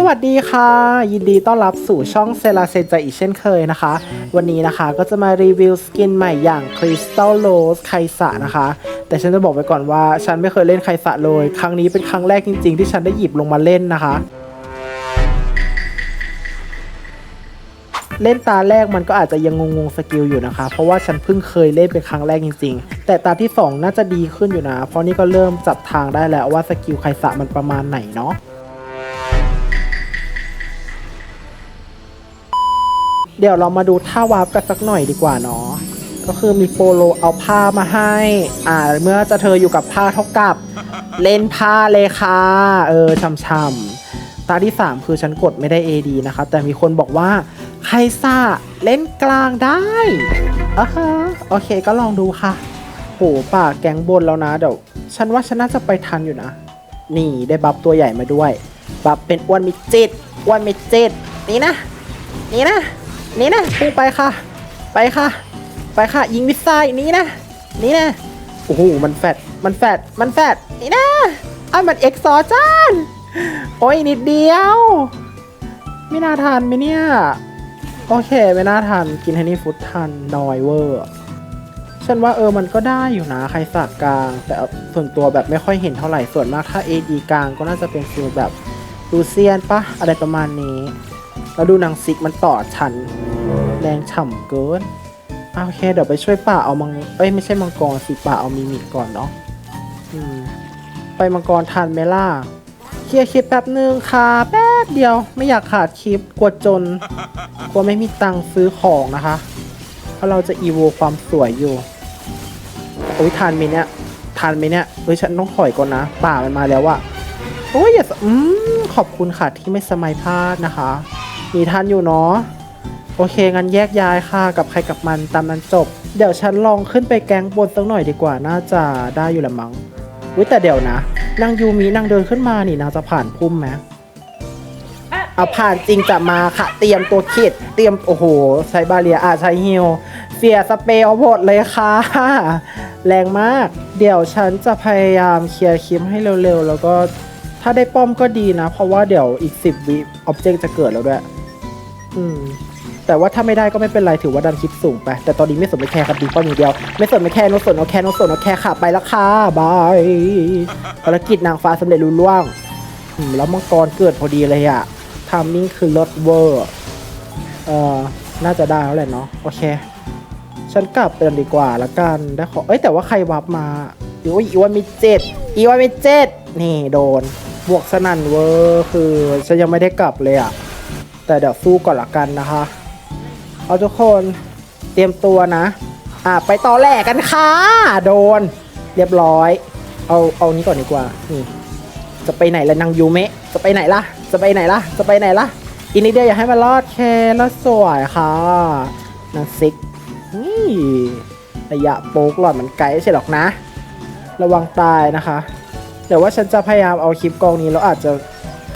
สวัสดีค่ะ ยินดีต้อนรับสู่ช่องเซราเซนใจอีกเช่นเคยนะคะ วันนี้นะคะก็จะมารีวิวสกินใหม่อย่าง Crystal Rose ไคสะนะคะ แต่ฉันจะบอกไว้ก่อนว่า ฉันไม่เคยเล่นไคสะเลย ครั้งนี้เป็นครั้งแรกจริงๆ ที่ฉันได้หยิบลงมาเล่นนะคะ เล่นตาแรกมันก็อาจจะยังงงๆสกิลอยู่นะคะ เพราะว่าฉันเพิ่งเคยเล่นเป็นครั้งแรกจริง ๆ แต่ตาที่ 2 น่าจะดีขึ้นอยู่นะ เพราะนี่ก็เริ่มจับทางได้แล้วว่าสกิลไคสะมันประมาณไหนเนาะ เดี๋ยวเรามาดูท่าวาร์ปกันสักหน่อยดีกว่าเนาะก็คือมีโปโลเอาผ้ามาให้ อ่า เมื่อจะเธออยู่กับผ้าเท่ากับ เล่นผ้าเลยค่ะ เออช่ำๆตาที่ 3 คือฉันกดไม่ได้ AD นะคะแต่มีคนบอกว่าใครซ่าเล่นกลางได้อะฮะโอเคก็ลองดูค่ะ โหป่าแก๊งบนแล้วนะเดี๋ยว ฉันว่าฉันน่าจะไปทันอยู่นะ นี่ได้บัฟตัวใหญ่มาด้วย บัฟเป็นอ้วนมีจิตอ้วนมีจิตนี่นะ นี่นะ นี่นะพุ่งไปค่ะ ไปค่ะ ไปค่ะ ยิงมิสไซล์นี่นะ นี่นะ โอ้โห มันแฟดมันแฟดมันแฟดนี่นะอะมันเอ็กซอร์จานโอ้ยนิดเดียว ไม่น่าทันไหมเนี่ย โอเค ไม่น่าทันกินฮันนี่ฟุตทันนอยเวอร์ ฉันว่าเออมันก็ได้อยู่นะ ใครสักกลาง แต่ส่วนตัวแบบไม่ค่อยเห็นเท่าไหร่ ส่วนมากถ้า AD กลางก็น่าจะเป็นฟิลแบบลูเซียนปะอะไรประมาณนี้ แล้วดูนางซิกมันต่อชันแรงฉ่ำเกินโอเคเดี๋ยวไปช่วยป่าเอามังเอ้ยไม่ใช่มังกรสิป่าเอามิมิกก่อนเนาะไปมังกรทันไหมล่ะเคลียร์คลิปแป๊บนึงค่ะ แป๊บเดียวไม่อยากขาดคลิปกลัวจนกลัวไม่มีตังค์ซื้อของนะคะ เพราะเราจะอีโวความสวยอยู่โอ้ยทานไหมเนี่ยทานไหมเนี่ยเอ้ยฉันต้องถอยก่อนนะ ป่ามันมาแล้วอะโอ้ยอย่าสอืมขอบคุณค่ะที่ไม่สมัยพลาดนะคะ มีทันอยู่เนาะโอเคงั้นแยกย้ายค่ะกับใครกับมันตามนั้นจบ เดี๋ยวฉันลองขึ้นไปแก๊งบนสักหน่อยดีกว่าน่าจะได้อยู่ละมั้งอุ้ยแต่เดี๋ยวนะนางยูมินางเดินขึ้นมานี่นางจะผ่านพุ่มไหมเอาผ่านจริงจะมาค่ะ เตรียมตัวคิดเตรียมโอ้โหใช้บาเรียอาใช้ฮิลเฟียสเปรย์เอาหมดเลยค่ะ แรงมาก เดี๋ยวฉันจะพยายามเคลียร์คลิปให้เร็วๆ แล้วก็ถ้าได้ป้อมก็ดีนะ เพราะว่าเดี๋ยวอีก 10 วิออบเจกต์จะเกิดแล้วด้วย อืม แต่ว่าถ้าไม่ได้ก็ไม่เป็นไรถือว่าดันคลิปสูงไป แต่ตอนนี้ไม่สนไม่แคร์ครับดีป้อมอย่างเดียว ไม่สนไม่แคร์โนสนโนแคร์โนสนโนแคร์ค่ะไปแล้วค่ะบายภารกิจนางฟ้าสำเร็จรุ่ล่วงอืมแล้วมังกรเกิดพอดีเลยอะทามมิ่งคือลดเวอร์เอ่อน่าจะได้แล้วแหละเนาะโอเค ฉันกลับไปดีกว่าละกันได้ขอเอ้ยแต่ว่าใครวับมาอีว่าอีว่ามีเจ็ดอีว่ามีเจ็ดนี่โดน บวกสนั่นเวอร์คือฉันยังไม่ได้กลับเลยอะ แต่เดี๋ยวสู้ก่อนละกันนะคะ เอาทุกคนเตรียมตัวนะ อะไปต่อแหลกกันค่ะ โดน เรียบร้อย เอาเอานี้ก่อนดีกว่า นี่ จะไปไหนล่ะนางยูเมะ จะไปไหนล่ะ จะไปไหนล่ะ จะไปไหนล่ะอีนิดเดียวอย่าให้มันรอดแค่รอดสวยค่ะนางซิก นี่ระยะโป๊กหลอดมันไกลใช่หรอกนะ ระวังตายนะคะเดี๋ยวว่าฉันจะพยายามเอาคลิปกองนี้แล้วอาจจะ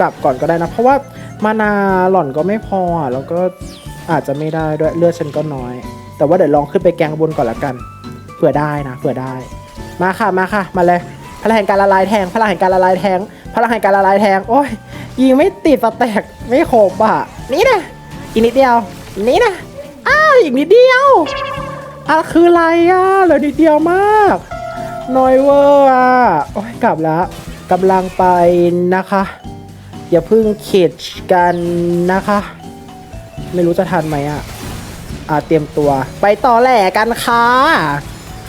กลับก่อนก็ได้นะ เพราะว่า มานาหล่อนก็ไม่พออะแล้วก็อาจจะไม่ได้ด้วยเลือดฉันก็น้อย แต่ว่าเดี๋ยวลองขึ้นไปแกงบนก่อนละกันเผื่อได้นะเผื่อได้ มาค่ะมาค่ะ มาเลยพลังแห่งการละลายแทงพลังแห่งการละลายแทงพลังแห่งการละลายแทงโอ้ยยิงไม่ติดสแต็กไม่โขบอะนี่นะอีกนิดเดียว นี่นะอ้าอีกนิดเดียวอะคืออะไรอะเหลือนิดเดียวมากน้อยเวอร์อะโอ้ยกลับแล้วกำลังไปนะคะ อย่าเพึ่งเข็ดกันนะคะ ไม่รู้จะทันไหมอะอ่าเตรียมตัว ไปต่อแหลกันค่ะ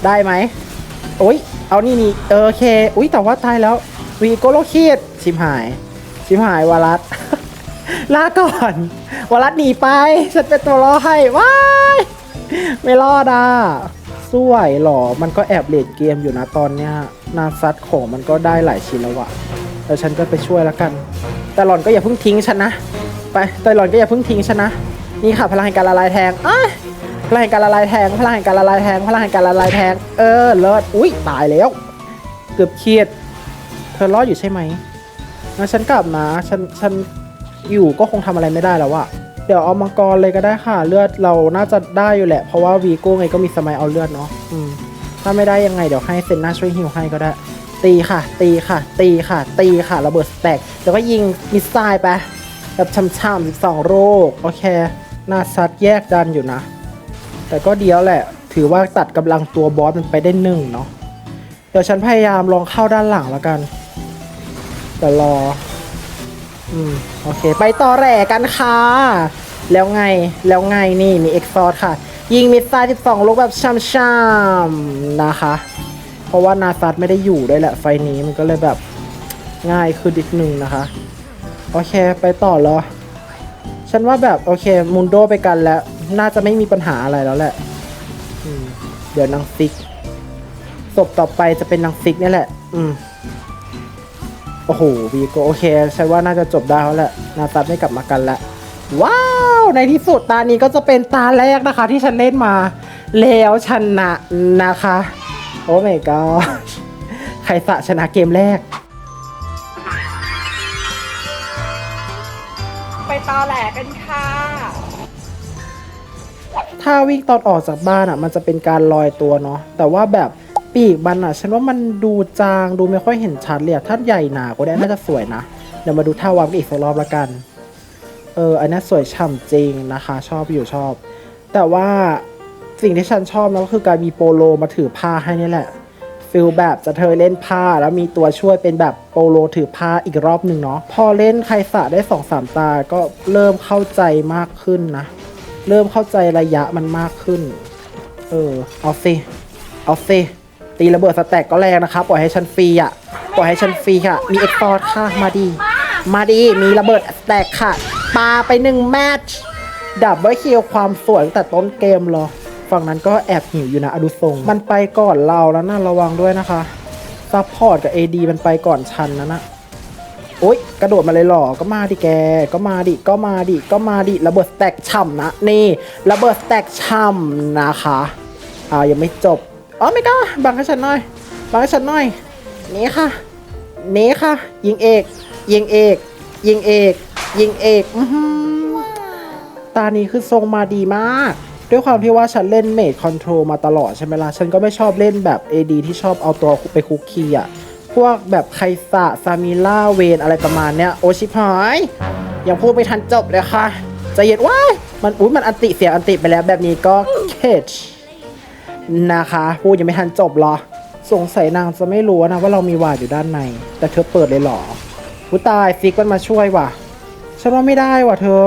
ได้ไหมโอ้ยเอานี่นี่เออโอเคอุ้ยแต่ว่าตายแล้ววีโกโลคิดชิมหาย ชิมหายวารัสลาก่อนวารัสหนีไปฉันเป็นตัวรอให้ว้ายไม่รอดอะสวยหรอ มันก็แอบเลดเกมอยู่นะตอนเนี้ยนาซัดของมันก็ได้หลายชิ้นแล้วอะเดี๋ยวฉันก็ไปช่วยแล้วกัน แต่หล่อนก็อย่าเพิ่งทิ้งฉันนะ ไปแต่หล่อนก็อย่าเพิ่งทิ้งฉันนะ นี่ค่ะพลังแห่งการละลายแทงอ้ยพลังแห่งการละลายแทง พลังแห่งการละลายแทง พลังแห่งการละลายแทง เออ เลิศ อุ้ยตายแล้ว เกือบเครียด เธอรอดอยู่ใช่ไหมงั้นฉันกลับมาฉัน ฉันอยู่ก็คงทำอะไรไม่ได้แล้วอะเดี๋ยวเอามังกรเลยก็ได้ค่ะ เลือดเราน่าจะได้อยู่แหละ เพราะว่าวีโก้ไงก็มีสมัยเอาเลือดเนาะ อืม ถ้าไม่ได้ยังไงเดี๋ยวให้เซนน่าช่วยฮิวให้ก็ได้ ตีค่ะ ตีค่ะ ตีค่ะ ตีค่ะระเบิดแตกแล้วก็ยิงมิสไซล์ไปแบบช่ำๆ12 โรค โอเคหน้าซัดแยกดันอยู่นะ แต่ก็เดียวแหละ ถือว่าตัดกำลังตัวบอสมันไปได้หนึ่งเนาะเดี๋ยวฉันพยายามลองเข้าด้านหลังแล้วกัน แต่รอ อืม โอเค ไปต่อแหล่กันค่ะ แล้วไงแล้วไงนี่มีเอ็กซอร์ค่ะ ยิงมิสไซล์12 ลูกแบบช่ำๆนะคะ ราะว่านาซัดไม่ได้อยู่ด้วยแหละไฟนี้มันก็เลยแบบง่ายขึ้นอีกหนึ่งนะคะ โอเคไปต่อเหรอ ฉันว่าแบบโอเคมุนโดไปกันแล้ว น่าจะไม่มีปัญหาอะไรแล้วแหละเดี๋ยวนางฟิกศพต่อไปจะเป็นนางฟิกนี่แหละ อืมโอ้โหวีโกโอเคฉันว่าน่าจะจบได้แล้วแหละนาซัดไม่กลับมากันแล้วว้าว ในที่สุดตานี้ก็จะเป็นตาแรกนะคะ ที่ฉันเล่นมา แล้วชนะนะคะ โอ้ my god ใครสะชนะเกมแรก ไปตอแหลกันค่ะ ถ้าวิ่งตอนออกจากบ้านอะ มันจะเป็นการลอยตัวเนาะแต่ว่าแบบปีกมันอะ ฉันว่ามันดูจางดูไม่ค่อยเห็นชัดเลยอะถ้าใหญ่หนาก็ได้น่าจะสวยนะ เดี๋ยวมาดูท่าวางอีกสักรอบละกัน เออ อันนี้สวยฉ่ำจริงนะคะ ชอบอยู่ชอบ แต่ว่า สิ่งที่ฉันชอบนะก็คือการมีโปโลมาถือผ้าให้นี่แหละฟิลแบบจะเธอเล่นผ้าแล้วมีตัวช่วยเป็นแบบโปโลถือผ้าอีกรอบหนึ่งเนาะพอเล่นใครสะได้สองสามตาก็เริ่มเข้าใจมากขึ้นนะ เริ่มเข้าใจระยะมันมากขึ้น เออเอาสิเอาสิตีระเบิดสแต็กก็แรงนะคะปล่อยให้ฉันฟรีอะปล่อยให้ฉันฟรีค่ะ มีเอ็กซ์ตอร์ค่ะมาดี มาดีมีระเบิดสแต็กค่ะปาไปหนึ่งแมตช์ดับเบิลคิวความสวยตั้งแต่ต้นเกมเหรอ ฝั่งนั้นก็แอบหิวอยู่นะอดุทรงมันไปก่อนเราแล้วนะระวังด้วยนะคะซัพพอร์ตกับ AD มันไปก่อนชันนะนะโอ๊ยกระโดดมาเลยหรอ ก็มาดิแก ก็มาดิ ก็มาดิ ก็มาดิ ระเบิดแตกฉ่ำนะ นี่ระเบิดแตกฉ่ำนะคะ อ่ายังไม่จบ อ๋อไม่ก็บังให้ฉันหน่อย บังให้ฉันหน่อย นี่ค่ะ นี่ค่ะ ยิงเอก ยิงเอก ยิงเอก ยิงเอกอือหือตานี้คือทรงมาดีมาก ด้วยความที่ว่าฉันเล่นเมดคอนโทรลมาตลอดใช่ไหมล่ะ ฉันก็ไม่ชอบเล่นแบบ AD ที่ชอบเอาตัวไปคุกคีอะพวกแบบไคสะซามิล่าเวนอะไรประมาณเนี้ย โอชิพายยังพูดไม่ทันจบเลยค่ะใจะเย็นว้ายมันอุ้ยมันอันติเสียอันติไปแล้วแบบนี้ก็เคชนะคะ พูดยังไม่ทันจบเหรอ สงสัยนางจะไม่รู้นะว่าเรามีวาดอยู่ด้านใน แต่เธอเปิดเลยเหรออุยตายฟิกมันมาช่วยว่ะฉันว่าไม่ได้ว่ะเธอ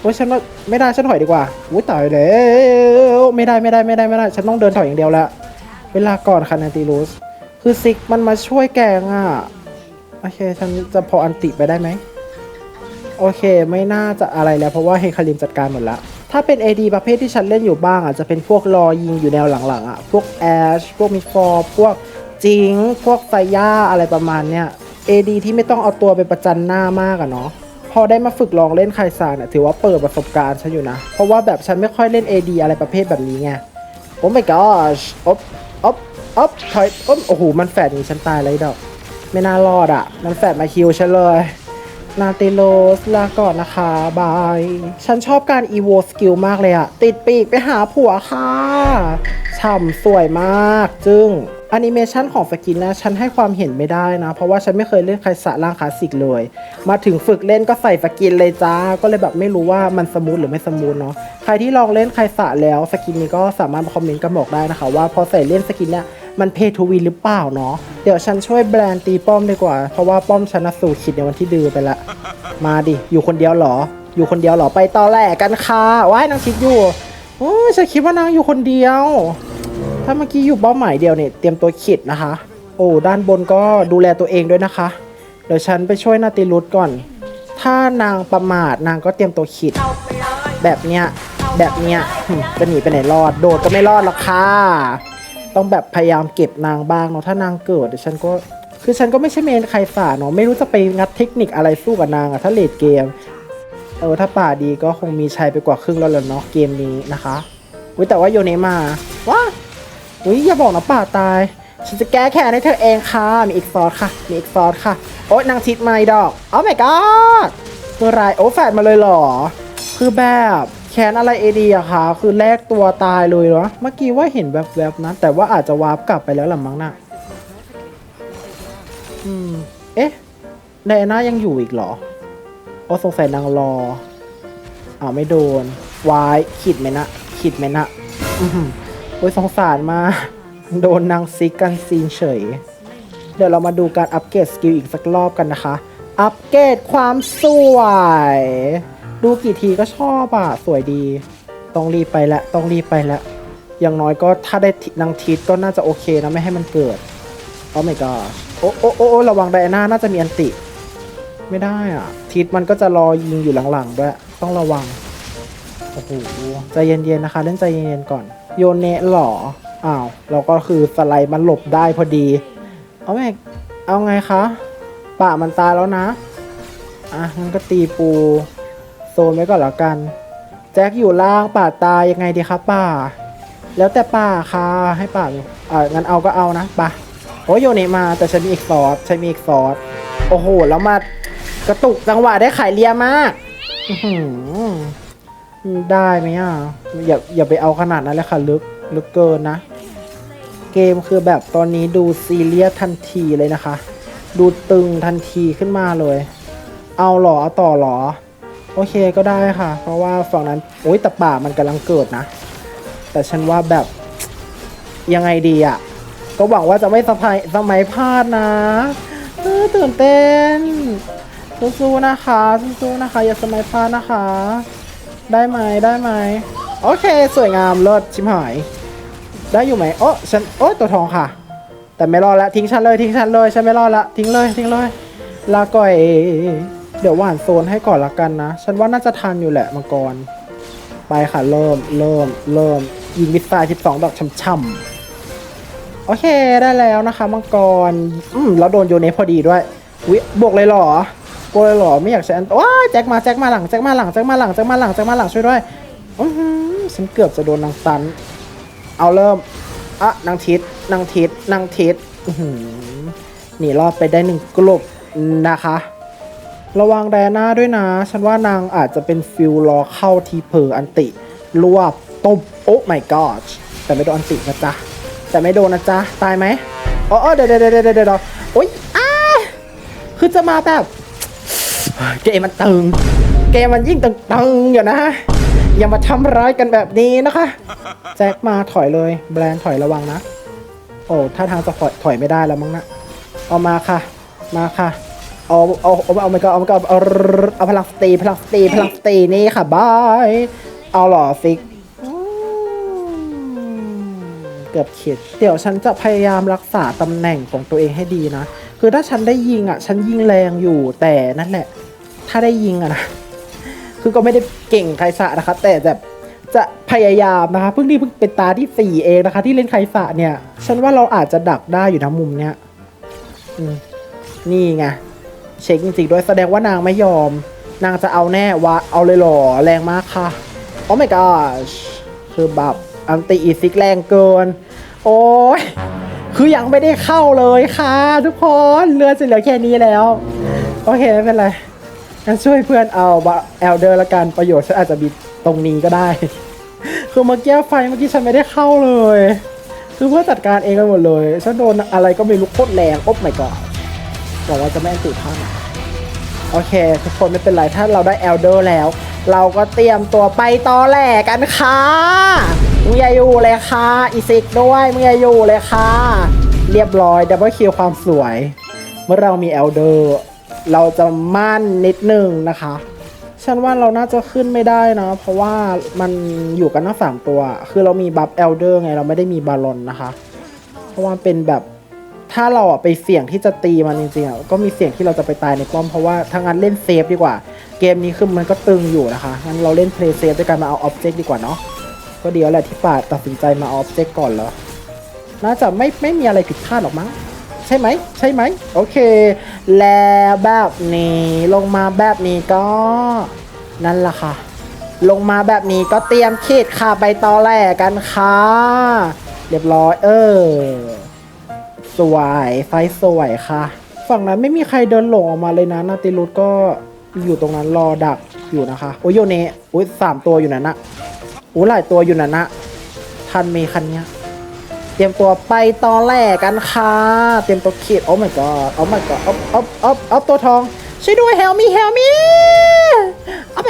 โอ้ยฉันว่าไม่ได้ฉันถอยดีกว่าอุ้ยตายแล้วไม่ได้ไม่ได้ไม่ได้ไม่ได้ ฉันต้องเดินถอยอย่างเดียวแล้วเวลาก่อนค่ะนาติลูสคือซิกมันมาช่วยแกงอะโอเค ฉันจะพออันติไปได้ไหมโอเค ไม่น่าจะอะไรแล้ว เพราะว่าเฮคาริมจัดการหมดล้วถ้าเป็น AD ประเภทที่ฉันเล่นอยู่บ้างอะจะเป็นพวกรอยิงอยู่แนวหลังๆอะพวกแอชพวกมิฟอร์พวกจิง พวกไซย่าอะไรประมาณเนี้ย AD ที่ไม่ต้องเอาตัวไปประจันหน้ามากอะเนาะ พอได้มาฝึกลองเล่นไคซาเนี่ยถือว่าเปิดประสบการณ์ฉันอยู่นะ เพราะว่าแบบฉันไม่ค่อยเล่น AD อะไรประเภทแบบนี้ไงโอ้ my gosh อ๊บอ๊บอ๊บถอยอบโอ้โห มันแฝดงนี้ฉันตายเลยดอก ไม่น่ารอดอะ มันแฝดมาคิวฉันเลยนาเตโลสลาก่อนนะคะบาย ฉันชอบการ evo skill มากเลยอะติดปีกไปหาผัวค่ะฉ่ำสวยมากจึ้ง แอนิเมชันของสกินนะฉันให้ความเห็นไม่ได้นะ เพราะว่าฉันไม่เคยเล่นใครสะล่างคลาสสิกเลย มาถึงฝึกเล่นก็ใส่สกินเลยจ้า ก็เลยแบบไม่รู้ว่ามันสมูทหรือไม่สมูทเนาะใครที่ลองเล่นใครสะแล้วสกินนี้ก็สามารถมาคอมเมนต์กันบอกได้นะคะ ว่าพอใส่เล่นสกินเนี่ยมันเพทูวีหรือเปล่าเนาะเดี๋ยวฉันช่วยแบรนด์ตีป้อมดีกว่า เพราะว่าป้อมฉันะสู่ขิดในวันที่ดื้อไปละ มาดิอยู่คนเดียวเหรอ อยู่คนเดียวเหรอไปต่อแหลกกันค่ะว้ายนางคิดอยู่โอ้ฉันคิดว่านางอยู่คนเดียว ถ้าเมื่อกี้อยู่เป้าหมายเดียวเนี่ยเตรียมตัวขิดนะคะ โอ้ด้านบนก็ดูแลตัวเองด้วยนะคะ เดี๋ยวฉันไปช่วยนาติรุตก่อน ถ้านางประมาทนางก็เตรียมตัวขิด แบบเนี้ยแบบเนี้ยจะหนีไปไหนรอด โดดก็ไม่รอดหรอกค่ะ ต้องแบบพยายามเก็บนางบ้างเนาะถ้านางเกิดเดี๋ยวฉันก็คือฉันก็ไม่ใช่เมนใครฝ่าเนาะไม่รู้จะไปงัดเทคนิคอะไรสู้กับนางอะถ้าเลดเกมเออถ้าป่าดีก็คงมีชัยไปกว่าครึ่งแล้วแหละเนาะเกมนี้นะคะอุ้ยแต่ว่าโยเนมาว้า อุ้ยอย่าบอกนะป่าตาย ฉันจะแก้แค้นให้เธอเองค่ะ มีอีกซอสค่ะ มีอีกซอสค่ะ โอ๊ยนางชิดไม่ดอกโอ้ my god เมื่อไรโอ้แฟดมาเลยเหรอ คือแบบแค้นอะไรเอดีอะคะคือแลกตัวตายเลยเหรอ เมื่อกี้ว่าเห็นแบบแบบๆนะ แต่ว่าอาจจะวาร์ปกลับไปแล้วหรือมั้งน่ะอืม เอ๊ะไดอาน่ายังอยู่อีกเหรอ โอ้สงสัยนางรอ อ้าวไม่โดน วายขีดไหมนะขีดไหมนะ อือหือ โอ้ยสงสารมาก โดนนางซิกกันซีนเฉย เดี๋ยวเรามาดูการอัปเกรดสกิลอีกสักรอบกันนะคะ อัปเกรดความสวย ดูกี่ทีก็ชอบอะ สวยดี ต้องรีบไปแล้วต้องรีบไปแล้วอย่างน้อยก็ถ้าได้นางทิศก็น่าจะโอเคนะไม่ให้มันเกิด โอ้ my god โอ้โอ้โอ้โอ้ระวังไดอาน่าน่าจะมีอันติ ไม่ได้อะทิศมันก็จะรอยิงอยู่หลังๆด้วย ต้องระวัง โอ้โห ใจเย็นๆนะคะ เล่นใจเย็นๆก่อน โยเนะหรออ้าวเราก็คือสไลด์มันหลบได้พอดี เอาแม่เอาไงคะป่ามันตายแล้วนะ อะงั้นก็ตีปูโซนไว้ก่อนแล้วกัน แจ็คอยู่ล่างป่าตายยังไงดีครับป่า แล้วแต่ป่าค่ะให้ป่าอยู่อ่างั้นเอาก็เอานะป่ะโอ้ยโยเนะมาแต่ฉันมีอีกซอสฉันมีอีกซอสโอ้โหแล้วมากระตุกจังหวะได้ขายเลียมาก อื ได้ไหมอะ อย่าอย่าไปเอาขนาดนั้นเลยค่ะ ลึกลึกเกินนะ เกมคือแบบตอนนี้ดูซีเรียสทันทีเลยนะคะ ดูตึงทันทีขึ้นมาเลย เอาหรอเอาต่อหรอ โอเคก็ได้ค่ะ เพราะว่าฝั่งนั้น โอ๊ยแต่ป่ามันกำลังเกิดนะ แต่ฉันว่าแบบยังไงดีอะ่ะ ก็หวังว่าจะไม่สะพายสมัยพลาดนะตื่นเต้นสู้ๆนะคะสู้ๆนะคะ อย่าสมัยพลาดนะคะ ได้ไหมได้ไหมโอเค สวยงามเลิศชิมหาย ได้อยู่ไหมโอ้ฉันโอ้ตัวทองค่ะ แต่ไม่รอดละทิ้งฉันเลยทิ้งฉันเลยฉันไม่รอดละทิ้งเลยทิ้งเลยลาก่อยเดี๋ยวหวานโซนให้ก่อนละกันนะ ฉันว่าน่าจะทันอยู่แหละมังกรไปค่ะเริ่มเริ่มเริ่มยิงมิสไซล์12ดอกช่ำๆโอเคได้แล้วนะคะมังกรอืมแล้วโดนโยเนพอดีด้วยวิบวกเลยเหรอ บวกเลยเหรอไม่อยากใช้อันว้ายแจ็คมาแจ็คมาหลังแจ็คมาหลังแจ็คมาหลังแจ็คมาหลังแจ็คมาหลังช่วยด้วยอือหือฉันเกือบจะโดนนางซัน เอาเริ่มอะนางทิศนางทิศนางทิศอื้อหือหนีรอดไปได้หนึ่งกลุ่มนะคะ ระวังแดน่าด้วยนะ ฉันว่านางอาจจะเป็นฟิลรอเข้าทีเพออันติรวบตบโอ้ my god แต่ไม่โดนอันตินะจ๊ะแต่ไม่โดนนะจ๊ะตายไหมอ๋อเดี๋ยวเดี๋ยวเดี๋ยวเดี๋ยวเดี๋ยวโอ๊ยอ้าคือจะมาแบบ เกมมันตึง เกมมันยิ่งตึงตึงอยู่นะ อย่ามาทำร้ายกันแบบนี้นะคะ แจ็คมาถอยเลย แบรนด์ถอยระวังนะ โอ้ถ้าทางจะถอยถอยไม่ได้แล้วมั้งนะ เอามาค่ะ มาค่ะเอาเอาเอาเอาไม่ก็เอาไม่ก็เอาเอาพลังสตีพลังสตีพลังสตีนี่ค่ะบายเอาหล่อฟิกเกือบขิดเดี๋ยวฉันจะพยายามรักษาตำแหน่งของตัวเองให้ดีนะ คือถ้าฉันได้ยิงอะ ฉันยิงแรงอยู่แต่นั่นแหละ ถ้าได้ยิงอะนะคือก็ไม่ได้เก่งไคสะนะคะ แต่แบบจะพยายามนะคะเพิ่งนี่เพิ่งเป็นตาที่สี่เองนะคะ ที่เล่นไคสะเนี่ย ฉันว่าเราอาจจะดักได้อยู่นะมุมเนี้ยนี่ไงเช็คจริงๆด้วยแสดงว่านางไม่ยอม นางจะเอาแน่วะเอาเลยหรอแรงมากค่ะโอ้ my gosh คือแบบอันตีอีซิกแรงเกิน โอ้ยคือยังไม่ได้เข้าเลยค่ะ ทุกคนเรือจะเหลือแค่นี้แล้ว โอเค ไม่เป็นไร งั้นช่วยเพื่อนเอาบแอลเดอร์ละกันประโยชน์ฉันอาจจะมีตรงนี้ก็ได้ คือเมื่อกี้ไฟเมื่อกี้ฉันไม่ได้เข้าเลย คือเพื่อนจัดการเองกันหมดเลยฉันโดนอะไรก็ไม่รู้โคตรแรงอบไม่ก่อนบอกว่าจะไม่อันติท่านโอเค ทุกคนไม่เป็นไรถ้าเราได้แอลเดอร์แล้ว เราก็เตรียมตัวไปตอแหลกันค่ะมึงอย่าอยู่เลยค่ะอีซิกด้วยมึงอย่าอยู่เลยค่ะ เรียบร้อยดับเบิลคิวความสวย เมื่อเรามีแอลเดอร์ เราจะมั่นนิดนึงนะคะ ฉันว่าเราน่าจะขึ้นไม่ได้นะ เพราะว่ามันอยู่กันทั้งสามตัว คือเรามีบัฟเอลเดอร์ไงเราไม่ได้มีบาลอนนะคะ เพราะว่าเป็นแบบถ้าเราอะไปเสี่ยงที่จะตีมันจริงๆอะก็มีเสี่ยงที่เราจะไปตายในป้อมเพราะว่าถ้างั้นเล่นเซฟดีกว่า เกมนี้คือมันก็ตึงอยู่นะคะงั้นเราเล่นเพลย์เซฟด้วยการมาเอาออบเจกต์ดีกว่าเนาะก็เดียวแหละที่ป่าตัดสินใจมาอาออบเจกต์ก่อนเหรอน่าจะไม่ไม่มีอะไรผิดพลาดหรอกมั้ง ใช่ไหมใช่ไหมโอเค แล้วแบบนี้ลงมาแบบนี้ก็นั่นแหละค่ะ ลงมาแบบนี้ก็เตรียมขีดค่ะใบต่อแหลกันค่ะ เรียบร้อยเออ สวยไฟสวยค่ะ ฝั่งนั้นไม่มีใครเดินหลงออกมาเลยนะนาติรุตก็อยู่ตรงนั้นรอดักอยู่นะคะโอ้ยโยเนะโอ้ยสามตัวอยู่นั่นนะโอ้ยหลายตัวอยู่นั่นนะทันเมคันเนี้ย เตรียมตัวไปตอแหลกันค่ะ เตรียมตัวขีดโอ้ my god โอ้ my god อ๊อบอ๊อบอ๊อบอ๊อบตัวทองช่วยด้วย help me help me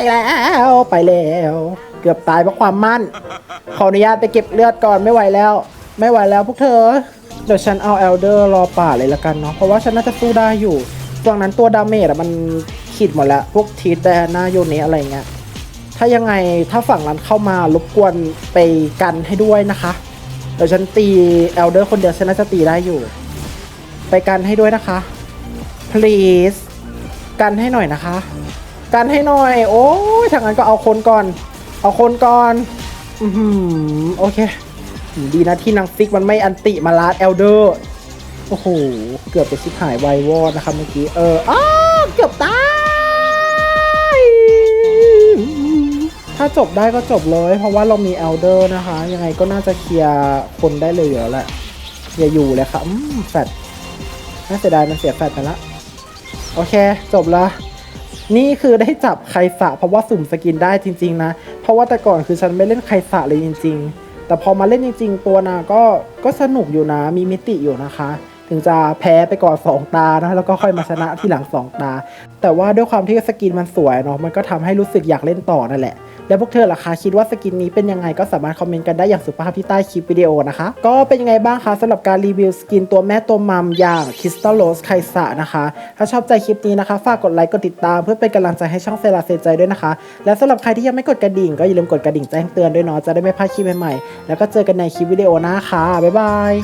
แล้วไปแล้ว เกือบตายเพราะความมั่น ขออนุญาตไปเก็บเลือดก่อนไม่ไหวแล้ว ไม่ไหวแล้วพวกเธอ เดี๋ยวฉันเอาเอลเดอร์รอป่าเลยละกันเนาะเพราะว่าฉันน่าจะสู้ได้อยู่ฝั่งนั้นตัวดาเมจอะมันขีดหมดแล้ว พวกทีแดนหน้าโยเนะอะไรเงี้ยถ้ายังไงถ้าฝั่งนั้นเข้ามารบกวนไปกันให้ด้วยนะคะ เดี๋ยวฉันตีเอลเดอร์คนเดียวฉันน่าจะตีได้อยู่ ไปกันให้ด้วยนะคะ please กันให้หน่อยนะคะ กันให้หน่อย โอ้ยทางั้นก็เอาคนก่อน เอาคนก่อน อือหือโอเค ดีนะที่นางฟิกมันไม่อันติมาลาดเอลเดอร์ โอ้โห เกือบไปชิบหายไววอดนะครับเมื่อกี้ เอออ้าเกือบตาย ถ้าจบได้ก็จบเลย เพราะว่าเรามีเอลเดอร์นะคะ ยังไงก็น่าจะเคลียร์คนได้เลยอยู่แล้วแหละอย่าอยู่เลยค่ะอืมแฟดน่าเสียดายมันเสียแฟดไปละโอเค จบละนี่คือได้จับไคสะเพราะว่าสุ่มสกินได้จริง ๆ นะ เพราะว่าแต่ก่อนคือฉันไม่เล่นไคสะเลยจริง ๆ แต่พอมาเล่นจริง ๆ ตัวนางก็ก็สนุกอยู่นะมีมิติอยู่นะคะ ถึงจะแพ้ไปก่อนสองตานะแล้วก็ค่อยมาชนะที่หลังสองตา แต่ว่าด้วยความที่สกินมันสวยเนาะมันก็ทำให้รู้สึกอยากเล่นต่อนั่นแหละ แล้วพวกเธอล่ะคะคิดว่าสกินนี้เป็นยังไงก็สามารถคอมเมนต์กันได้อย่างสุภาพที่ใต้คลิปวิดีโอนะคะ ก็เป็นยังไงบ้างคะสำหรับการรีวิวสกินตัวแม่ตัวมัมอย่าง Crystal Rose ไคสะนะคะ ถ้าชอบใจคลิปนี้นะคะ ฝากกดไลค์กดติดตามเพื่อเป็นกำลังใจให้ช่องเซราเซใจด้วยนะคะ และสำหรับใครที่ยังไม่กดกระดิ่ง ก็อย่าลืมกดกระดิ่งแจ้งเตือนด้วยเนาะจะได้ไม่พลาดคลิปใหม่ๆแล้วก็เจอกันในคลิปวิดีโอหน้าค่ะบ๊ายบาย